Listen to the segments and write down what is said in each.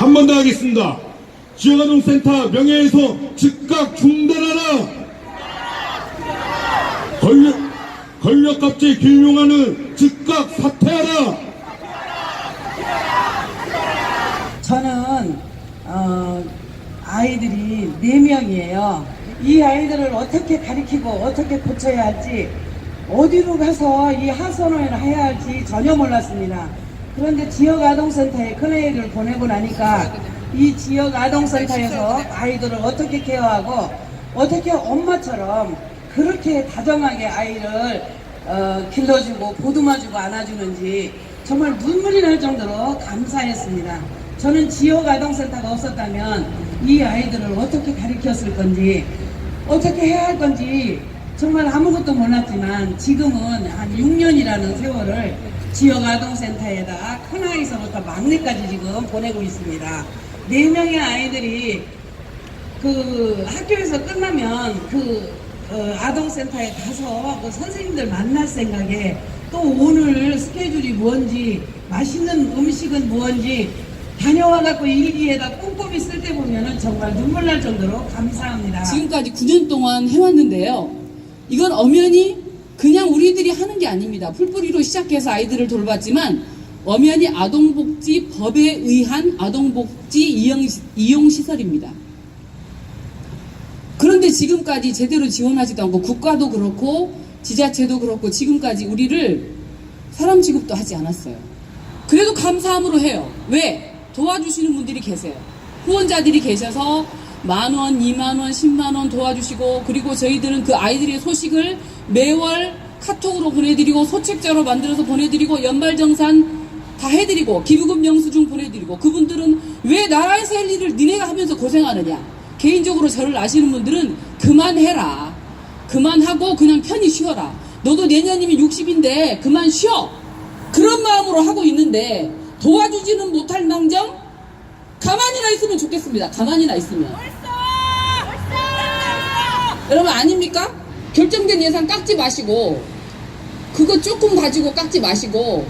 한 번 더 하겠습니다. 지역아동센터 명예훼손 즉각 중단하라. 권력, 권력갑질 길용하는 즉각 사퇴하라. 저는 어, 아이들이 네명이에요 이 아이들을 어떻게 가리키고 어떻게 고쳐야 할지 어디로 가서 이 하선을 해야 할지 전혀 몰랐습니다. 그런데 지역 아동센터에 큰아이를 보내고 나니까 이 지역 아동센터에서 아이들을 어떻게 케어하고 어떻게 엄마처럼 그렇게 다정하게 아이를 어, 길러주고 보듬어주고 안아주는지 정말 눈물이 날 정도로 감사했습니다. 저는 지역 아동센터가 없었다면 이 아이들을 어떻게 가르쳤을 건지 어떻게 해야 할 건지 정말 아무것도 몰랐지만 지금은 한 6년이라는 세월을 지역 아동센터에다 큰아이서부터 막내까지 지금 보내고 있습니다. 네 명의 아이들이 그 학교에서 끝나면 그 어, 아동센터에 가서 그 선생님들 만날 생각에 또 오늘 스케줄이 뭔지 맛있는 음식은 뭔지 다녀와 갖고 일기에다 꼼꼼히 쓸 때 보면은 정말 눈물 날 정도로 감사합니다. 지금까지 9년 동안 해왔는데요. 이건 엄연히 그냥 우리들이 하는 게 아닙니다. 풀뿌리로 시작해서 아이들을 돌봤지만 엄연히 아동복지 법에 의한 아동복지 이용, 이용시설입니다. 그런데 지금까지 제대로 지원하지도 않고 국가도 그렇고 지자체도 그렇고 지금까지 우리를 사람 취급도 하지 않았어요. 그래도 감사함으로 해요. 왜? 도와주시는 분들이 계세요. 후원자들이 계셔서 만 원, 이만 원, 십만 원 도와주시고 그리고 저희들은 그 아이들의 소식을 매월 카톡으로 보내드리고 소책자로 만들어서 보내드리고 연말정산 다 해드리고 기부금 영수증 보내드리고 그분들은 왜 나라에서 할 일을 니네가 하면서 고생하느냐? 개인적으로 저를 아시는 분들은 그만해라. 그만하고 그냥 편히 쉬어라. 너도 내년이면 60인데 그만 쉬어. 그런 마음으로 하고 있는데 도와주지는 못할 망정 가만히나 있으면 좋겠습니다 가만히나 있으면 여러분 아닙니까? 결정된 예산 깎지 마시고 그거 조금 가지고 깎지 마시고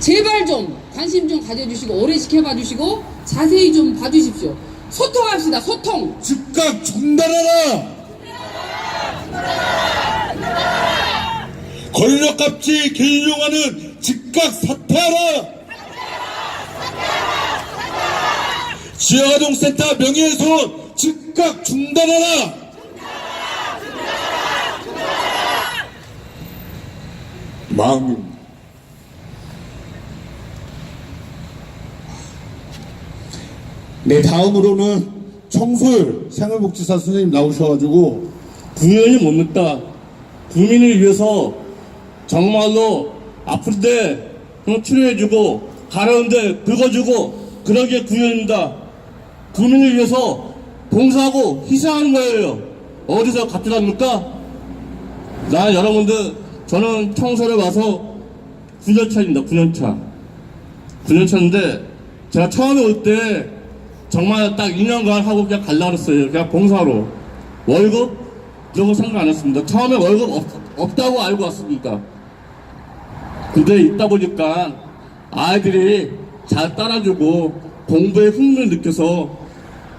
제발 좀 관심 좀 가져주시고 오래 지켜봐 주시고 자세히 좀 봐주십시오. 소통합시다. 소통. 즉각 중단하라. 권력갑질 길용하는 즉각 사퇴하라. 지역아동센터 명예훼손 즉각 중단하라. 마음입니다. 네, 다음으로는 청솔 생활복지사 선생님 나오셔가지고 구현이 뭡니까? 국민을 위해서 정말로 아플 때 어, 치료해주고 가려운데 긁어주고 그런 게 구현입니다. 국민을 위해서 봉사하고 희생하는 거예요. 어디서 갑질합니까? 나 여러분들 저는 청소를 와서 9년차입니다. 9년차. 9년차인데 제가 처음에 올 때 정말 딱 2년간 하고 그냥 갈라 그랬어요. 그냥 봉사로. 월급? 이런 거 생각 안 했습니다. 처음에 월급 없, 없다고 알고 왔으니까. 근데 있다 보니까 아이들이 잘 따라주고 공부에 흥미를 느껴서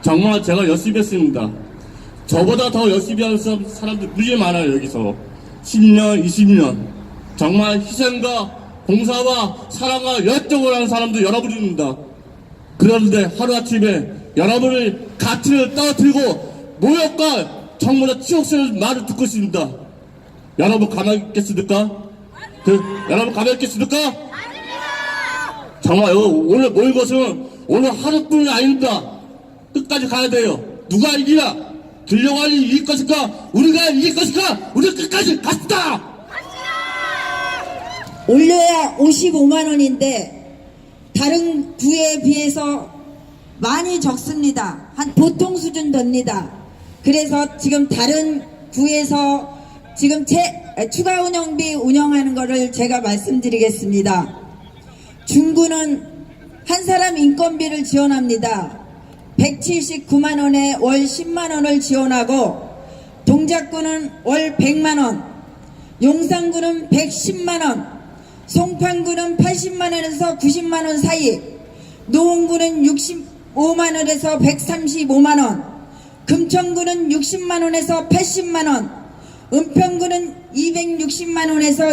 정말 제가 열심히 했습니다. 저보다 더 열심히 하는 사람- 사람들 무지 많아요, 여기서. 10년, 20년. 정말 희생과 봉사와 사랑과 열정을 하는 사람도 여러분입니다. 그런데 하루아침에 여러분의 가치를 떨어뜨리고 모욕과 정말 치욕스러운 말을 듣고 있습니다. 여러분 가만히 있겠습니까? 그, 여러분 가만히 있겠습니까? 정말 요- 오늘 모인 것은 오늘 하루뿐이 아닙니다. 끝까지 가야 돼요. 누가 이기나? 들려가니 이길 것일까? 우리가 이길 것일까? 우리 끝까지 갑시다! 올려야 55만 원인데 다른 구에 비해서 많이 적습니다. 한 보통 수준 됩니다. 그래서 지금 다른 구에서 지금 제 추가 운영비 운영하는 거를 제가 말씀드리겠습니다. 중구는 한 사람 인건비를 지원합니다. 179만 원에 월 10만 원을 지원하고 동작구는 월 100만 원, 용산구는 110만 원, 송판구는 80만 원에서 90만 원 사이, 노원구는 65만 원에서 135만 원, 금천구는 60만 원에서 80만 원, 은평구는 260만 원에서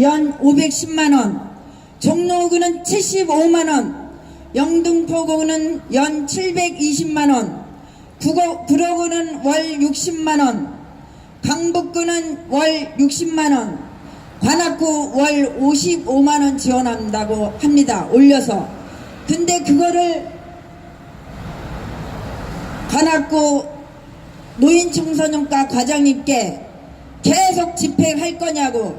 연 510만 원, 종로구는 75만 원, 영등포구는 연 720만원, 구로구는 월 60만원, 강북구는 월 60만원, 관악구 월 55만원 지원한다고 합니다. 올려서. 근데 그거를 관악구 노인청소년과 과장님께 계속 집행할 거냐고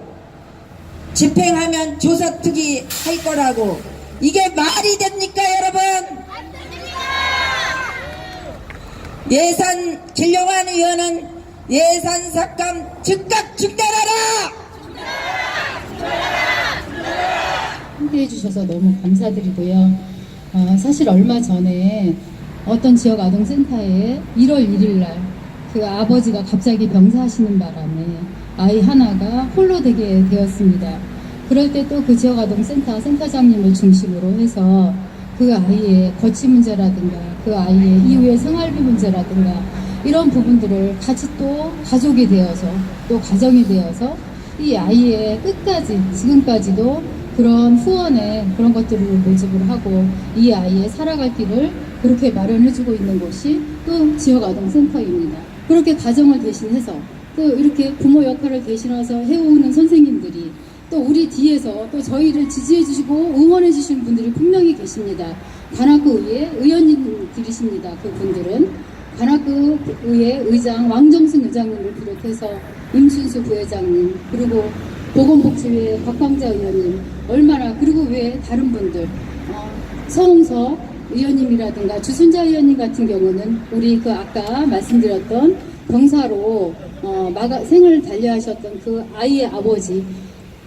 집행하면 조사특위 할 거라고 이게 말이 됩니까 여러분? 예산 길령한 의원은 예산 삭감 즉각 중단하라! 함께 해 주셔서 너무 감사드리고요. 어, 사실 얼마 전에 어떤 지역 아동센터에 1월 1일 날 그 아버지가 갑자기 병사하시는 바람에 아이 하나가 홀로 되게 되었습니다. 그럴 때 또 그 지역 아동센터 센터장님을 중심으로 해서 그 아이의 거치 문제라든가 그 아이의 이후의 생활비 문제라든가 이런 부분들을 같이 또 가족이 되어서 또 가정이 되어서 이 아이의 끝까지 지금까지도 그런 후원에 그런 것들을 모집을 하고 이 아이의 살아갈 길을 그렇게 마련해주고 있는 곳이 또 지역 아동센터입니다. 그렇게 가정을 대신해서 또 이렇게 부모 역할을 대신해서 해오는 선생님들이 또 우리 뒤에서 또 저희를 지지해 주시고 응원해 주시는 분들이 분명히 계십니다. 관악구 의회 의원님들이십니다. 그분들은 관악구 의회 의장 왕정순 의장님을 비롯해서 임춘수 부회장님 그리고 보건복지회 박광자 의원님 얼마나 그리고 외에 다른 분들 어, 서홍석 의원님이라든가 주순자 의원님 같은 경우는 우리 그 아까 말씀드렸던 병사로 어, 마가, 생을 달려하셨던 그 아이의 아버지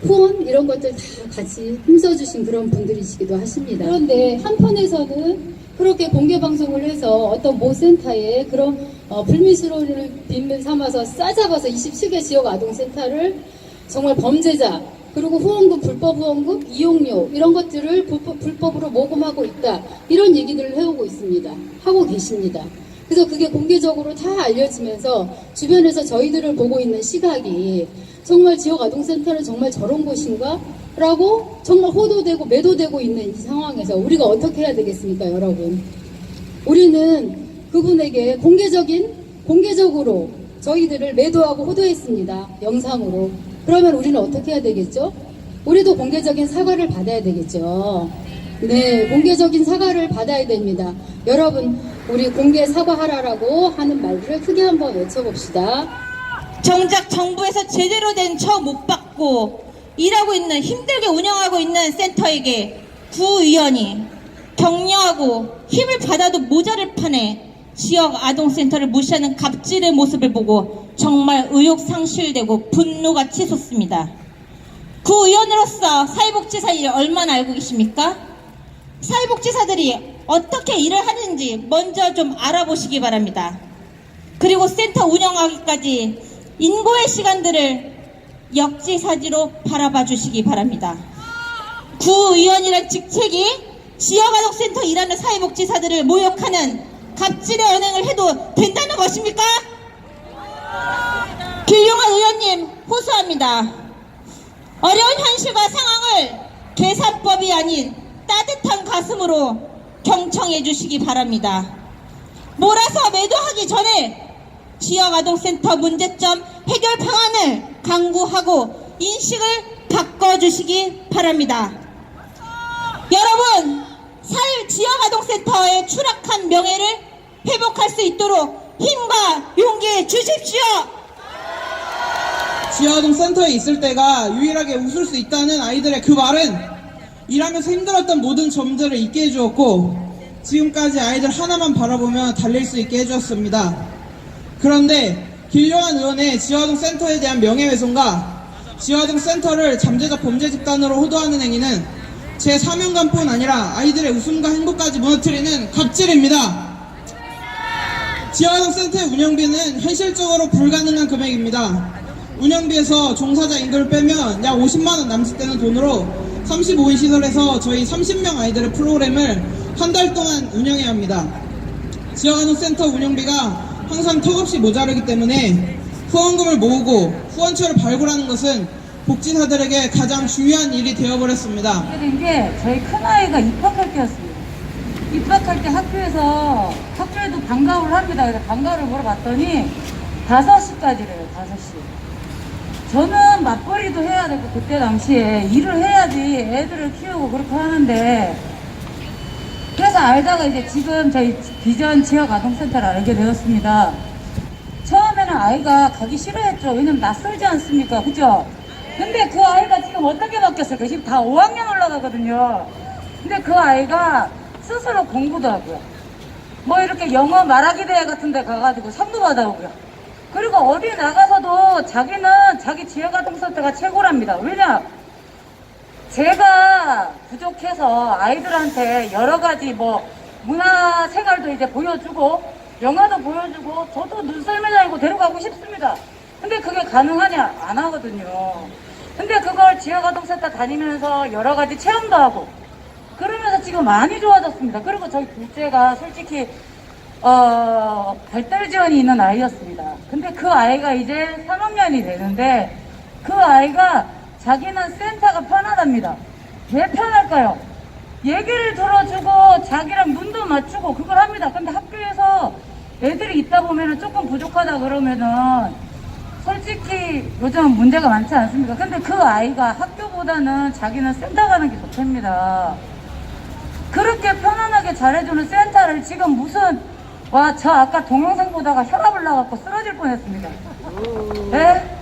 후원 이런 것들 다 같이 힘써주신 그런 분들이시기도 하십니다. 그런데 한편에서는 그렇게 공개 방송을 해서 어떤 모 센터에 그런 어, 불미스러움을 빈면 삼아서 싸잡아서 27개 지역 아동센터를 정말 범죄자 그리고 후원금 불법 후원금 이용료 이런 것들을 불법, 불법으로 모금하고 있다 이런 얘기들을 해오고 있습니다. 하고 계십니다. 그래서 그게 공개적으로 다 알려지면서 주변에서 저희들을 보고 있는 시각이 정말 지역 아동센터는 정말 저런 곳인가? 라고 정말 호도되고 매도되고 있는 이 상황에서 우리가 어떻게 해야 되겠습니까, 여러분? 우리는 그분에게 공개적인, 공개적으로 저희들을 매도하고 호도했습니다. 영상으로. 그러면 우리는 어떻게 해야 되겠죠? 우리도 공개적인 사과를 받아야 되겠죠. 네, 공개적인 사과를 받아야 됩니다. 여러분, 우리 공개 사과하라라고 하는 말들을 크게 한번 외쳐봅시다. 정작 정부에서 제대로 된 처 못 받고 일하고 있는 힘들게 운영하고 있는 센터에게 구의원이 격려하고 힘을 받아도 모자를 파네 지역 아동센터를 무시하는 갑질의 모습을 보고 정말 의욕 상실되고 분노가 치솟습니다. 구의원으로서 사회복지사 일을 얼마나 알고 계십니까? 사회복지사들이 어떻게 일을 하는지 먼저 좀 알아보시기 바랍니다. 그리고 센터 운영하기까지 인고의 시간들을 역지사지로 바라봐 주시기 바랍니다. 구의원이란 직책이 지역아동센터 일하는 사회복지사들을 모욕하는 갑질의 언행을 해도 된다는 것입니까? 길용한 의원님 호소합니다. 어려운 현실과 상황을 계산법이 아닌 따뜻한 가슴으로 경청해 주시기 바랍니다. 몰아서 매도하기 전에 지역아동센터 문제점 해결 방안을 강구하고 인식을 바꿔주시기 바랍니다. 여러분, 사회 지역아동센터의 추락한 명예를 회복할 수 있도록 힘과 용기 주십시오. 지하동 센터에 있을 때가 유일하게 웃을 수 있다는 아이들의 그 말은 일하면서 힘들었던 모든 점들을 잊게 해주었고 지금까지 아이들 하나만 바라보며 달릴 수 있게 해주었습니다. 그런데 길요한 의원의 지하동 센터에 대한 명예훼손과 지하동 센터를 잠재적 범죄 집단으로 호도하는 행위는 제 사명감뿐 아니라 아이들의 웃음과 행복까지 무너뜨리는 갑질입니다. 지하동 센터의 운영비는 현실적으로 불가능한 금액입니다. 운영비에서 종사자 임금을 빼면 약 50만원 남짓되는 돈으로 35인 시설에서 저희 30명 아이들의 프로그램을 한 달 동안 운영해야 합니다. 지역아동센터 운영비가 항상 턱없이 모자르기 때문에 후원금을 모으고 후원처를 발굴하는 것은 복지사들에게 가장 중요한 일이 되어버렸습니다. 하게 된 게 저희 큰아이가 입학할 때였습니다. 입학할 때 학교에서 학교에도 방과후를 합니다. 그래서 방과후를 갔더니 5시까지래요. 5시. 저는 맞벌이도 해야 되고 그때 당시에 일을 해야지 애들을 키우고 그렇게 하는데 그래서 알다가 이제 지금 저희 비전 지역 아동센터를 알게 되었습니다. 처음에는 아이가 가기 싫어했죠. 왜냐면 낯설지 않습니까? 그죠? 근데 그 아이가 지금 어떻게 바뀌었을까? 지금 다 5학년 올라가거든요. 근데 그 아이가 스스로 공부도 하고요. 뭐 이렇게 영어 말하기 대회 같은 데 가가지고 상도 받아오고요. 그리고 어디 나가서도 자기는 자기 지역아동센터가 최고랍니다. 왜냐? 제가 부족해서 아이들한테 여러 가지 뭐 문화 생활도 이제 보여주고 영화도 보여주고 저도 눈썰매 다니고 데려가고 싶습니다. 근데 그게 가능하냐? 안 하거든요. 근데 그걸 지역아동센터 다니면서 여러 가지 체험도 하고 그러면서 지금 많이 좋아졌습니다. 그리고 저희 둘째가 솔직히 어, 발달 지원이 있는 아이였습니다. 근데 그 아이가 이제 3학년이 되는데 그 아이가 자기는 센터가 편하답니다. 왜 편할까요? 얘기를 들어주고 자기랑 눈도 맞추고 그걸 합니다. 근데 학교에서 애들이 있다 보면은 조금 부족하다 그러면은 솔직히 요즘 문제가 많지 않습니까? 근데 그 아이가 학교보다는 자기는 센터 가는 게 좋답니다. 그렇게 편안하게 잘해주는 센터를 지금 무슨 와 저 아까 동영상 보다가 혈압을 나갖고 쓰러질 뻔했습니다. 네?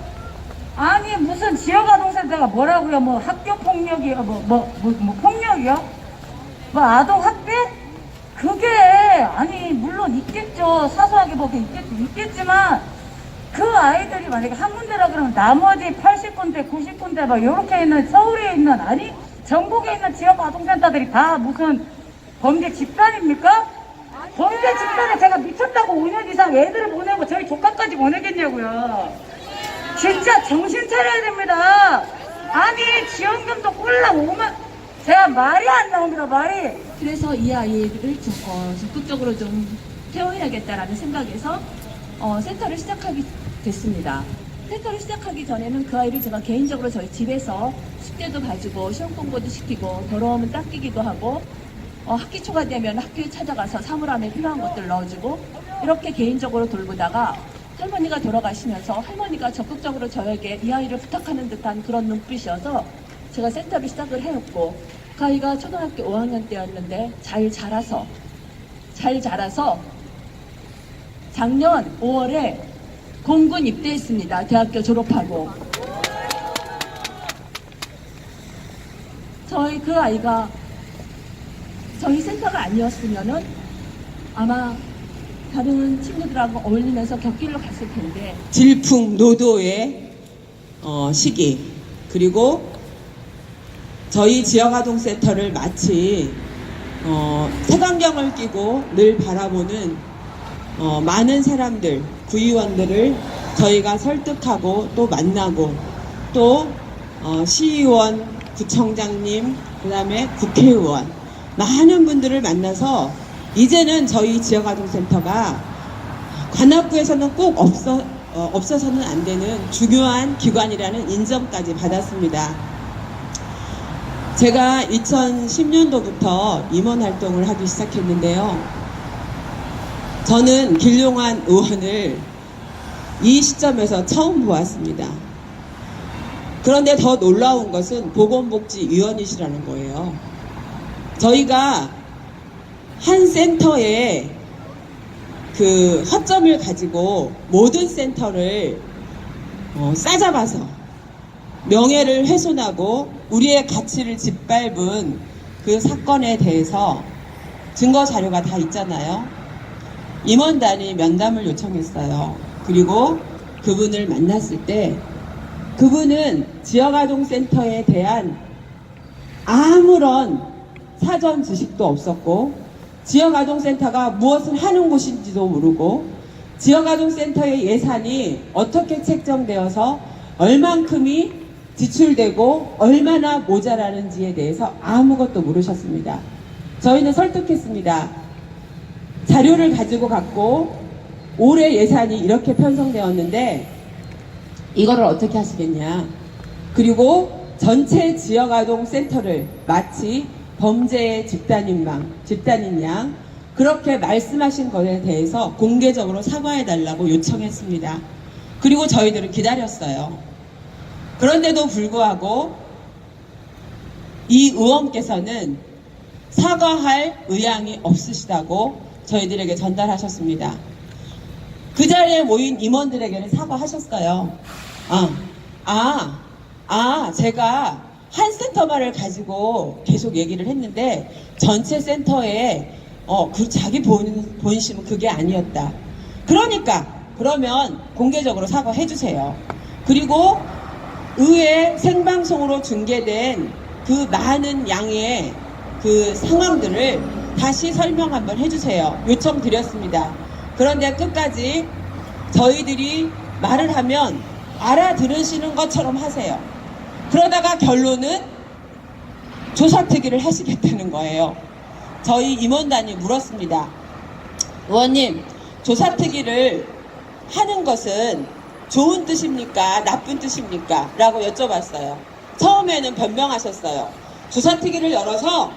아니 무슨 지역아동센터가 뭐라고요? 뭐 학교 폭력이요? 뭐 뭐 뭐 뭐 폭력이요? 뭐 아동 학대? 그게 아니 물론 있겠죠 사소하게 보기 있겠, 있겠지만 그 아이들이 만약에 한 군데라 그러면 나머지 80군데 90군데 막 이렇게 있는 서울에 있는 아니 전국에 있는 지역 아동센터들이 다 무슨 범죄 집단입니까? 범죄 집단에 제가 미쳤다고 5년 이상 애들을 보내고 저희 조카까지 보내겠냐고요. 진짜 정신 차려야 됩니다. 아니 지원금도 꼴랑 5만 제가 말이 안 나옵니다 말이. 그래서 이 아이들을 좀, 어, 적극적으로 좀 케어해야겠다라는 생각에서 어, 센터를 시작하게 됐습니다. 센터를 시작하기 전에는 그 아이를 제가 개인적으로 저희 집에서 숙제도 봐주고 시험 공부도 시키고 더러우면 닦이기도 하고 어, 학기 초가 되면 학교에 찾아가서 사물함에 필요한 것들 넣어주고 이렇게 개인적으로 돌보다가 할머니가 돌아가시면서 할머니가 적극적으로 저에게 이 아이를 부탁하는 듯한 그런 눈빛이어서 제가 센터를 시작을 해왔고 그 아이가 초등학교 5학년 때였는데 잘 자라서 잘 자라서 작년 5월에 공군 입대했습니다. 대학교 졸업하고 저희 그 아이가 저희 센터가 아니었으면은 아마 다른 친구들하고 어울리면서 곁길로 갔을 텐데. 질풍노도의 어, 시기. 그리고 저희 지역아동센터를 마치 어, 색안경을 끼고 늘 바라보는 어, 많은 사람들 구의원들을 저희가 설득하고 또 만나고 또 어, 시의원, 구청장님, 그 다음에 국회의원 많은 분들을 만나서 이제는 저희 지역아동센터가 관악구에서는 꼭 없어, 어, 없어서는 안 되는 중요한 기관이라는 인정까지 받았습니다. 제가 2010년도부터 임원 활동을 하기 시작했는데요. 저는 길용한 의원을 이 시점에서 처음 보았습니다. 그런데 더 놀라운 것은 보건복지위원이시라는 거예요. 저희가 한 센터에 그 허점을 가지고 모든 센터를 어, 싸잡아서 명예를 훼손하고 우리의 가치를 짓밟은 그 사건에 대해서 증거 자료가 다 있잖아요. 임원단이 면담을 요청했어요. 그리고 그분을 만났을 때 그분은 지역아동센터에 대한 아무런 사전 지식도 없었고 지역아동센터가 무엇을 하는 곳인지도 모르고 지역아동센터의 예산이 어떻게 책정되어서 얼만큼이 지출되고 얼마나 모자라는지에 대해서 아무것도 모르셨습니다. 저희는 설득했습니다. 자료를 가지고 갔고 올해 예산이 이렇게 편성되었는데 이거를 어떻게 하시겠냐. 그리고 전체 지역아동 센터를 마치 범죄의 집단인 망, 집단인 양 그렇게 말씀하신 것에 대해서 공개적으로 사과해 달라고 요청했습니다. 그리고 저희들은 기다렸어요. 그런데도 불구하고 이 의원께서는 사과할 의향이 없으시다고 저희들에게 전달하셨습니다. 그 자리에 모인 임원들에게는 사과하셨어요. 아, 아, 아, 제가 한 센터만을 가지고 계속 얘기를 했는데 전체 센터에 어, 그 자기 본, 본심은 그게 아니었다. 그러니까 그러면 공개적으로 사과해 주세요. 그리고 의회 생방송으로 중계된 그 많은 양의 그 상황들을 다시 설명 한번 해주세요. 요청드렸습니다. 그런데 끝까지 저희들이 말을 하면 알아들으시는 것처럼 하세요. 그러다가 결론은 조사특위를 하시겠다는 거예요. 저희 임원단이 물었습니다. 의원님, 조사특위를 하는 것은 좋은 뜻입니까? 나쁜 뜻입니까? 라고 여쭤봤어요. 처음에는 변명하셨어요. 조사특위를 열어서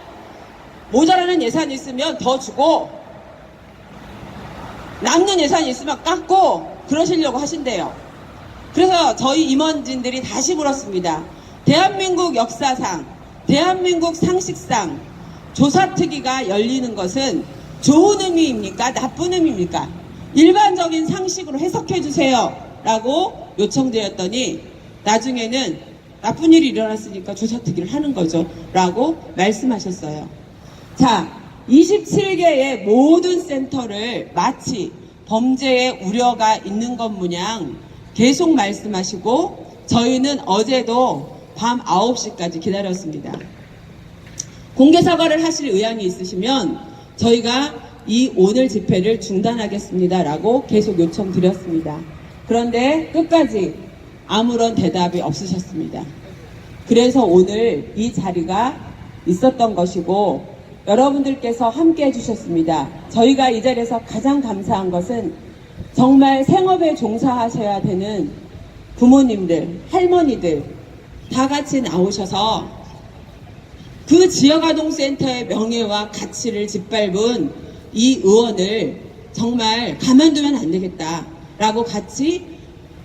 모자라는 예산이 있으면 더 주고 남는 예산이 있으면 깎고 그러시려고 하신대요. 그래서 저희 임원진들이 다시 물었습니다. 대한민국 역사상, 대한민국 상식상 조사특위가 열리는 것은 좋은 의미입니까? 나쁜 의미입니까? 일반적인 상식으로 해석해 주세요. 라고 요청드렸더니 나중에는 나쁜 일이 일어났으니까 조사특위를 하는 거죠. 라고 말씀하셨어요. 자, 27개의 모든 센터를 마치 범죄의 우려가 있는 것 마냥 계속 말씀하시고 저희는 어제도 밤 9시까지 기다렸습니다. 공개 사과를 하실 의향이 있으시면 저희가 이 오늘 집회를 중단하겠습니다 라고 계속 요청드렸습니다. 그런데 끝까지 아무런 대답이 없으셨습니다. 그래서 오늘 이 자리가 있었던 것이고 여러분들께서 함께 해주셨습니다. 저희가 이 자리에서 가장 감사한 것은 정말 생업에 종사하셔야 되는 부모님들, 할머니들 다 같이 나오셔서 그 지역아동센터의 명예와 가치를 짓밟은 이 의원을 정말 가만두면 안 되겠다라고 같이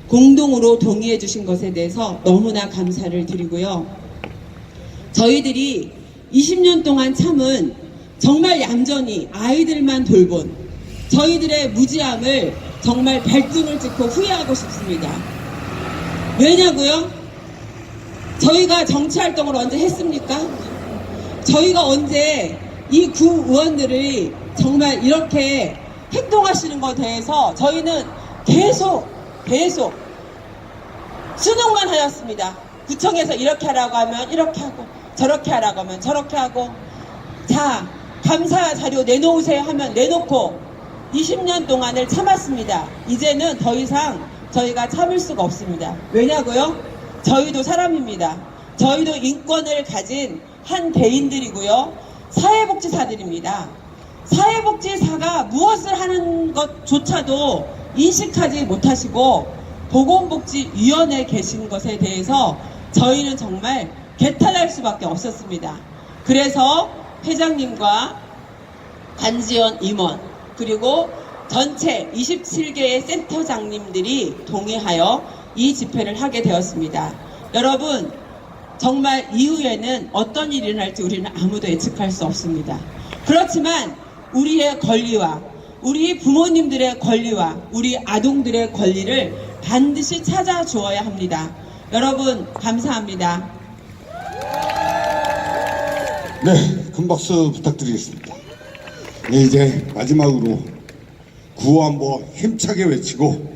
공동으로 동의해 주신 것에 대해서 너무나 감사를 드리고요. 저희들이 20년 동안 참은 정말 얌전히 아이들만 돌본 저희들의 무지함을 정말 발등을 찍고 후회하고 싶습니다. 왜냐고요? 저희가 정치 활동을 언제 했습니까? 저희가 언제 이 구 의원들이 정말 이렇게 행동하시는 것에 대해서 저희는 계속 계속 순응만 하였습니다. 구청에서 이렇게 하라고 하면 이렇게 하고 저렇게 하라고 하면 저렇게 하고 자 감사 자료 내놓으세요 하면 내놓고 20년 동안을 참았습니다. 이제는 더 이상 저희가 참을 수가 없습니다. 왜냐고요? 저희도 사람입니다. 저희도 인권을 가진 한 개인들이고요. 사회복지사들입니다. 사회복지사가 무엇을 하는 것조차도 인식하지 못하시고 보건복지위원회에 계신 것에 대해서 저희는 정말 개탄할 수밖에 없었습니다. 그래서 회장님과 간지원 임원 그리고 전체 27개의 센터장님들이 동의하여 이 집회를 하게 되었습니다. 여러분 정말 이후에는 어떤 일이 일어날지 우리는 아무도 예측할 수 없습니다. 그렇지만 우리의 권리와 우리 부모님들의 권리와 우리 아동들의 권리를 반드시 찾아주어야 합니다. 여러분 감사합니다. 네, 큰 박수 부탁드리겠습니다. 네, 이제 마지막으로 구호 한번 힘차게 외치고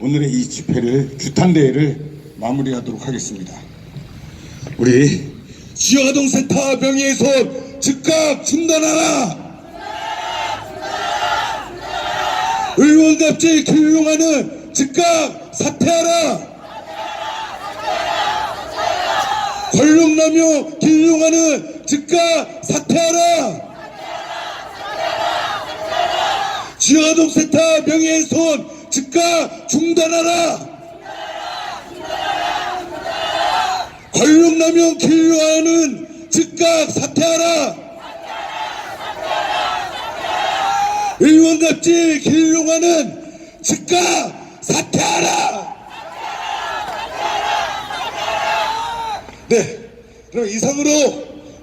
오늘의 이 집회를 규탄대회를 마무리하도록 하겠습니다. 우리 지역아동센터 명예훼손 즉각 중단하라! 의원답지 기용하는 즉각 사퇴하라! 권력남용 길용하는 즉각 사퇴하라! 지하동센터 명예훼손 즉각 중단하라! 권력남용 길용하는 즉각 사퇴하라! 의원갑질 길용하는 즉각 사퇴하라! 네, 그럼 이상으로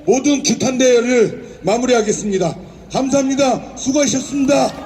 모든 규탄 대회를 마무리하겠습니다. 감사합니다. 수고하셨습니다.